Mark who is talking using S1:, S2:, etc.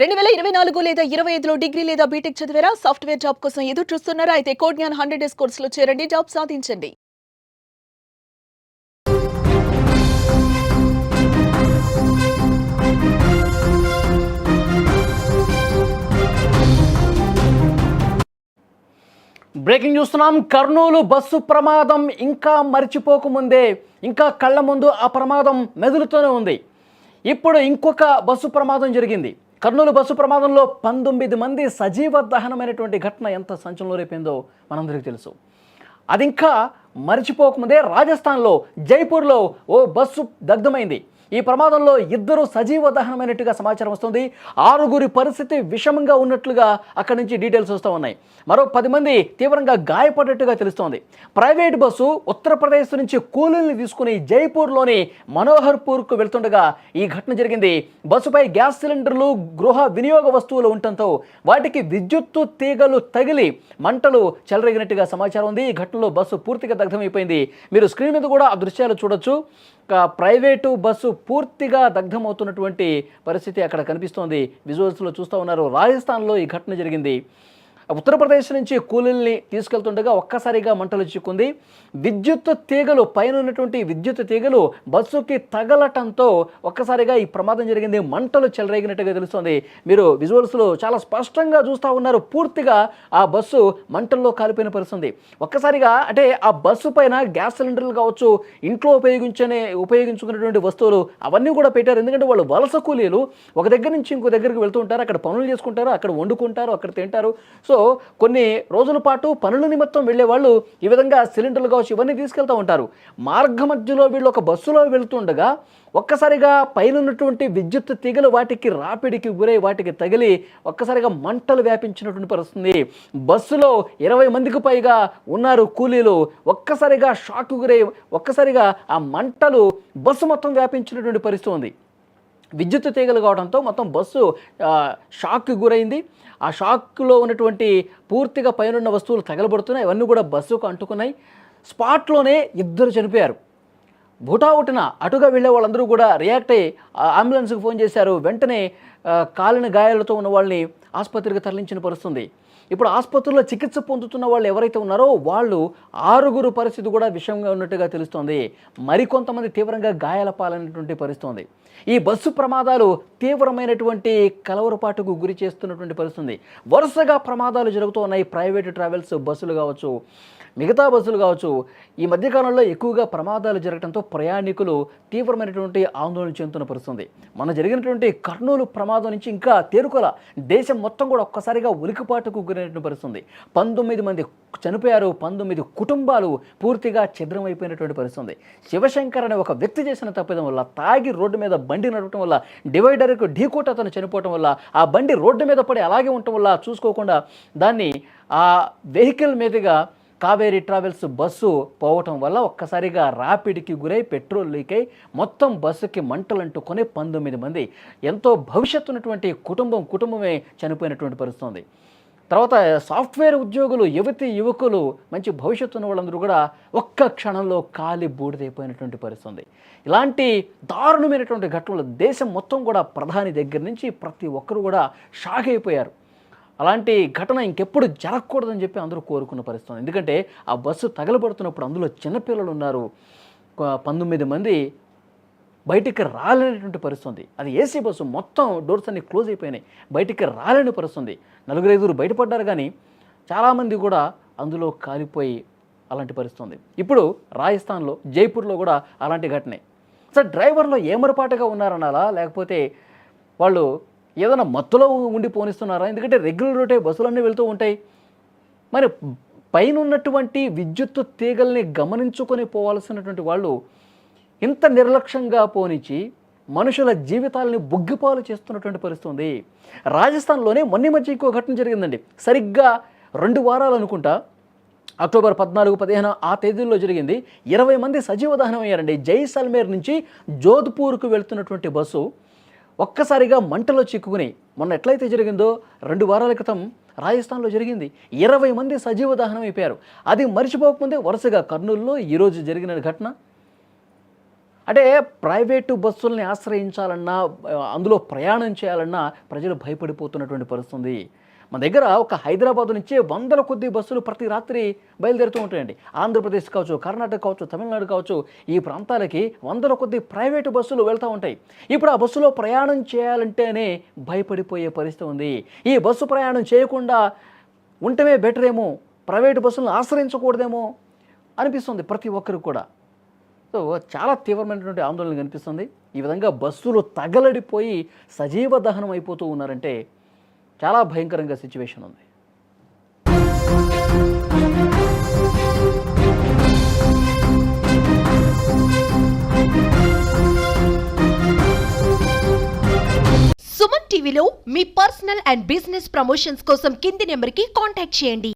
S1: రెండు వేల ఇరవై నాలుగు లేదా ఇరవై ఐదులో డిగ్రీ లేదా బీటెక్ చదివారా? సాఫ్ట్వేర్ జాబ్ కోసం ఎదురు చూస్తున్నారా? అయితే కోడ్ జ్ఞాన్ హండ్రెడ్ డేస్ కోర్సులో చేరండి జాబ్ సాధించండి.
S2: బ్రేకింగ్ చూస్తున్నాం కర్నూలు బస్సు ప్రమాదం ఇంకా మర్చిపోకముందే ఇంకా కళ్ళ ముందు ఆ ప్రమాదం మెదులుతూనే ఉంది. ఇప్పుడు ఇంకొక బస్సు ప్రమాదం జరిగింది. కర్నూలు బస్సు ప్రమాదంలో పంతొమ్మిది మంది సజీవ దహనమైనటువంటి ఘటన ఎంత సంచలనం రేపిందో మనందరికీ తెలుసు. అది ఇంకా మర్చిపోకముందే రాజస్థాన్లో జైపూర్లో ఓ బస్సు దగ్ధమైంది. ఈ ప్రమాదంలో ఇద్దరు సజీవ దహనమైనట్టుగా సమాచారం వస్తుంది. ఆరుగురి పరిస్థితి విషమంగా ఉన్నట్లుగా అక్కడి నుంచి డీటెయిల్స్ వస్తూ ఉన్నాయి. మరో పది మంది తీవ్రంగా గాయపడ్డట్టుగా తెలుస్తోంది. ప్రైవేట్ బస్సు ఉత్తరప్రదేశ్ నుంచి కూలీలను తీసుకుని జైపూర్లోని మనోహర్పూర్కు వెళ్తుండగా ఈ ఘటన జరిగింది. బస్సుపై గ్యాస్ సిలిండర్లు గృహ వినియోగ వస్తువులు ఉండటంతో వాటికి విద్యుత్తు తీగలు తగిలి మంటలు చెలరేగినట్టుగా సమాచారం ఉంది. ఈ ఘటనలో బస్సు పూర్తిగా దగ్ధమైపోయింది. మీరు స్క్రీన్ మీద కూడా ఆ దృశ్యాలు చూడొచ్చు. ప్రైవేటు బస్సు పూర్తిగా దగ్ధమవుతున్నటువంటి పరిస్థితి అక్కడ కనిపిస్తోంది. విజువల్స్లో చూస్తూ ఉన్నారు. రాజస్థాన్లో ఈ ఘటన జరిగింది. ఉత్తరప్రదేశ్ నుంచి కూలీల్ని తీసుకెళ్తుండగా ఒక్కసారిగా మంటలు చిక్కుంది. విద్యుత్ తీగలు పైన ఉన్నటువంటి విద్యుత్ తీగలు బస్సుకి తగలటంతో ఒక్కసారిగా ఈ ప్రమాదం జరిగింది. మంటలు చెలరేగినట్టుగా తెలుస్తుంది. మీరు విజువల్స్లో చాలా స్పష్టంగా చూస్తూ ఉన్నారు. పూర్తిగా ఆ బస్సు మంటల్లో కాలిపోయిన పరిస్థితుంది ఒక్కసారిగా అంటే ఆ బస్సు పైన గ్యాస్ సిలిండర్లు కావచ్చు ఇంట్లో ఉపయోగించనే ఉపయోగించుకున్నటువంటి వస్తువులు అవన్నీ కూడా పెట్టారు. ఎందుకంటే వాళ్ళు వలస కూలీలు. ఒక దగ్గర నుంచి ఇంకో దగ్గరికి వెళ్తూ ఉంటారు. అక్కడ పనులు చేసుకుంటారు అక్కడ వండుకుంటారు అక్కడ తింటారు. సో కొన్ని రోజుల పాటు పనుల నిమిత్తం వెళ్ళే వాళ్ళు ఈ విధంగా సిలిండర్లు కావచ్చు ఇవన్నీ తీసుకెళ్తూ ఉంటారు. మార్గ మధ్యలో వీళ్ళు ఒక బస్సులో వెళ్తుండగా ఒక్కసారిగా పైన ఉన్నటువంటి విద్యుత్ తీగలు వాటికి రాపిడికి గురై వాటికి తగిలి ఒక్కసారిగా మంటలు వ్యాపించినటువంటి పరిస్థితుంది బస్సులో ఇరవై మందికి పైగా ఉన్నారు కూలీలు. ఒక్కసారిగా షాక్ గురై ఒక్కసారిగా ఆ మంటలు బస్సు మొత్తం వ్యాపించినటువంటి పరిస్థితి ఉంది. విద్యుత్ తీగలు కావడంతో మొత్తం బస్సు షాక్కి గురైంది. ఆ షాక్లో ఉన్నటువంటి పూర్తిగా పైనున్న వస్తువులు తగలబడుతున్నాయి. అవన్నీ కూడా బస్సుకు అంటుకున్నాయి. స్పాట్లోనే ఇద్దరు చనిపోయారు. బుటావుటిన అటుగా వెళ్ళే వాళ్ళందరూ కూడా రియాక్ట్ అయ్యి అంబులెన్స్కి ఫోన్ చేశారు. వెంటనే కాలిన గాయాలతో ఉన్న వాళ్ళని ఆసుపత్రికి తరలించిన పరుస్తుంది ఇప్పుడు ఆసుపత్రిలో చికిత్స పొందుతున్న వాళ్ళు ఎవరైతే ఉన్నారో వాళ్ళు ఆరుగురు పరిస్థితి కూడా విషయంగా ఉన్నట్టుగా తెలుస్తోంది. మరికొంతమంది తీవ్రంగా గాయాల పాలైనటువంటి పరిస్థితి ఉంది ఈ బస్సు ప్రమాదాలు తీవ్రమైనటువంటి కలవరపాటుకు గురి చేస్తున్నటువంటి పరిస్థితి వరుసగా ప్రమాదాలు జరుగుతూ ఉన్నాయి. ప్రైవేట్ ట్రావెల్స్ బస్సులు కావచ్చు మిగతా బస్సులు కావచ్చు. ఈ మధ్యకాలంలో ఎక్కువగా ప్రమాదాలు జరగడంతో ప్రయాణికులు తీవ్రమైనటువంటి ఆందోళన చెందుతున్న పరిస్థితుంది. మన జరిగినటువంటి కర్నూలు ప్రమాదం నుంచి ఇంకా తేరుకోల. దేశం మొత్తం కూడా ఒక్కసారిగా ఉలికిపాటుకు గురైనటువంటి పరిస్థితుంది. పంతొమ్మిది మంది చనిపోయారు పంతొమ్మిది కుటుంబాలు పూర్తిగా ఛిద్రమైపోయినటువంటి పరిస్థితుంది. శివశంకర్ అనే ఒక వ్యక్తి చేసిన తప్పిదం వల్ల తాగి రోడ్డు మీద బండి నడవటం వల్ల డివైడర్కు ఢీకోట అతను చనిపోవటం వల్ల ఆ బండి రోడ్డు మీద పడి అలాగే ఉండటం వల్ల చూసుకోకుండా దాన్ని ఆ వెహికల్ మీదుగా కావేరీ ట్రావెల్స్ బస్సు పోవటం వల్ల ఒక్కసారిగా రాపిడికి గురై పెట్రోల్ లీక్ అయి మొత్తం బస్సుకి మంటలు అంటుకొని పంతొమ్మిది మంది. ఎంతో భవిష్యత్తు ఉన్నటువంటి కుటుంబం కుటుంబమే చనిపోయినటువంటి పరిస్థితి ఉంది తర్వాత సాఫ్ట్వేర్ ఉద్యోగులు యువతి యువకులు మంచి భవిష్యత్తు ఉన్న వాళ్ళందరూ కూడా ఒక్క క్షణంలో కాలి బూడిదైపోయినటువంటి పరిస్థితి ఇలాంటి దారుణమైనటువంటి ఘటనలు దేశం మొత్తం కూడా ప్రధాని దగ్గర నుంచి ప్రతి ఒక్కరు కూడా షాక్ అయిపోయారు. అలాంటి ఘటన ఇంకెప్పుడు జరగకూడదని చెప్పి అందరూ కోరుకున్న పరిస్థితి ఎందుకంటే ఆ బస్సు తగలబడుతున్నప్పుడు అందులో చిన్నపిల్లలు ఉన్నారు. పంతొమ్మిది మంది బయటికి రాలేనటువంటి పరిస్థితి ఉంది. అది ఏసీ బస్సు మొత్తం డోర్స్ అన్ని క్లోజ్ అయిపోయినాయి బయటికి రాలేని పరిస్థితి ఉంది. నలుగురు ఐదుగురు బయటపడ్డారు కానీ చాలామంది కూడా అందులో కాలిపోయి అలాంటి పరిస్థితి ఉంది. ఇప్పుడు రాజస్థాన్లో జైపూర్లో కూడా అలాంటి ఘటనే సార్ డ్రైవర్లో ఏమరపాటుగా ఉన్నారనాలా లేకపోతే వాళ్ళు ఏదైనా మత్తులో ఉండి పోనిస్తున్నారా ఎందుకంటే రెగ్యులర్ రూటే బస్సులన్నీ వెళ్తూ ఉంటాయి మరి పైన ఉన్నటువంటి విద్యుత్ తీగల్ని గమనించుకొని పోవాల్సినటువంటి వాళ్ళు ఇంత నిర్లక్ష్యంగా పోనిచ్చి మనుషుల జీవితాలని బుగ్గిపాలు చేస్తున్నటువంటి పరిస్థితి ఉంది. రాజస్థాన్లోనే మొన్న మధ్య ఇంకో ఘటన జరిగిందండి. సరిగ్గా రెండు వారాలు అనుకుంటా అక్టోబర్ పద్నాలుగు పదిహేను ఆ తేదీల్లో జరిగింది. ఇరవై మంది సజీవ దహనం అయ్యారండి. జైసల్మేర్ నుంచి జోధ్పూర్కు వెళ్తున్నటువంటి బస్సు ఒక్కసారిగా మంటలో చిక్కుకుని మొన్న ఎట్లయితే జరిగిందో రెండు వారాల క్రితం రాజస్థాన్లో జరిగింది. ఇరవై మంది సజీవ దహనం అయిపోయారు. అది మర్చిపోకముందే వరుసగా కర్నూలులో ఈరోజు జరిగిన ఘటన. అంటే ప్రైవేటు బస్సుల్ని ఆశ్రయించాలన్నా అందులో ప్రయాణం చేయాలన్నా ప్రజలు భయపడిపోతున్నటువంటి పరిస్థితి ఉంది. మన దగ్గర ఒక హైదరాబాద్ నుంచి వందల కొద్ది బస్సులు ప్రతి రాత్రి బయలుదేరుతూ ఉంటాయండి. ఆంధ్రప్రదేశ్ కావచ్చు కర్ణాటక కావచ్చు తమిళనాడు కావచ్చు ఈ ప్రాంతాలకి వందల కొద్ది ప్రైవేటు బస్సులు వెళ్తూ ఉంటాయి. ఇప్పుడు ఆ బస్సులో ప్రయాణం చేయాలంటేనే భయపడిపోయే పరిస్థితి ఉంది. ఈ బస్సు ప్రయాణం చేయకుండా ఉండటమే బెటర్ ఏమో ప్రైవేటు బస్సులను ఆశ్రయించకూడదేమో అనిపిస్తుంది ప్రతి ఒక్కరికి కూడా. సో చాలా తీవ్రమైనటువంటి ఆందోళన కనిపిస్తుంది. ఈ విధంగా బస్సులు తగలడిపోయి సజీవ దహనం అయిపోతూ ఉన్నారంటే చాలా భయంకరంగా సిచ్యువేషన్ ఉంది.
S3: సుమన్ టీవీలో మీ పర్సనల్ అండ్ బిజినెస్ ప్రమోషన్స్ కోసం కింది నెంబర్కి కాంటాక్ట్ చేయండి.